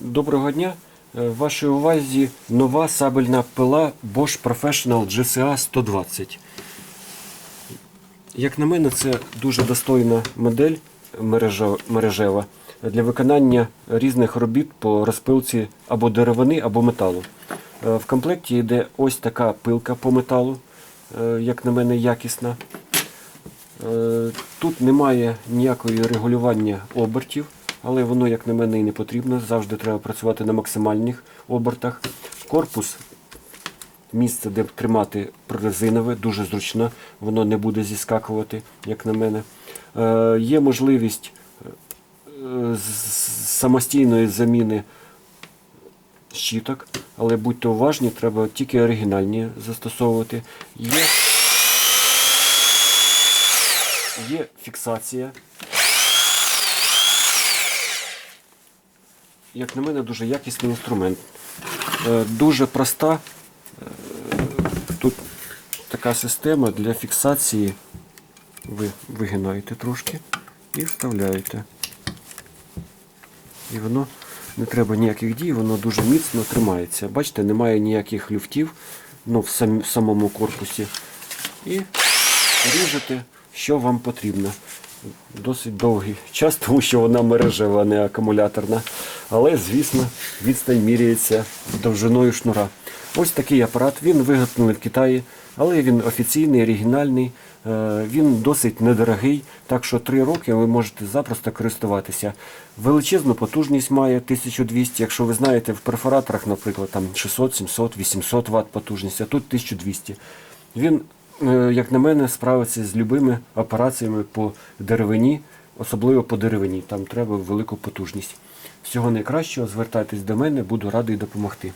Доброго дня. Е, В вашій увазі нова сабельна пила Bosch Professional GCA 120. Як на мене, це дуже достойна модель мережева для виконання різних робіт по розпилці або деревини, або металу. Е, В комплекті йде ось така пилка по металу, е, як на мене, якісна. Е, Тут немає ніякої регулювання обертів, але воно, як на мене, і не потрібно. Завжди треба працювати на максимальних обертах. Корпус, місце, де тримати резинове, дуже зручно, воно не буде зіскакувати, як на мене. Е, Є можливість е, самостійної заміни щіток, але будьте уважні, треба тільки оригінальні застосовувати. Є Є фіксація. Як на мене, дуже якісний інструмент. Е, Дуже проста. Е, Тут така система для фіксації. Ви вигинаєте трошки і вставляєте. І воно не треба ніяких дій, воно дуже міцно тримається. Бачите, немає ніяких люфтів ну, в сам- в самому корпусі. І ріжете, що вам потрібно. Досить довгий час, тому що вона мережева, не акумуляторна. Але, звісно, відстань міряється довжиною шнура. Ось такий апарат, він виготовлений в Китаї, але він офіційний, оригінальний, е, він досить недорогий, так що 3 роки ви можете запросто користуватися. Величезну потужність має 1200, якщо ви знаєте, в перфораторах, наприклад, там 600, 700, 800 Вт потужність, а тут 1200. Він як на мене, справиться з любими операціями по деревині, особливо по деревині. Там треба велику потужність. Всього найкращого, звертайтесь до мене, буду радий допомогти.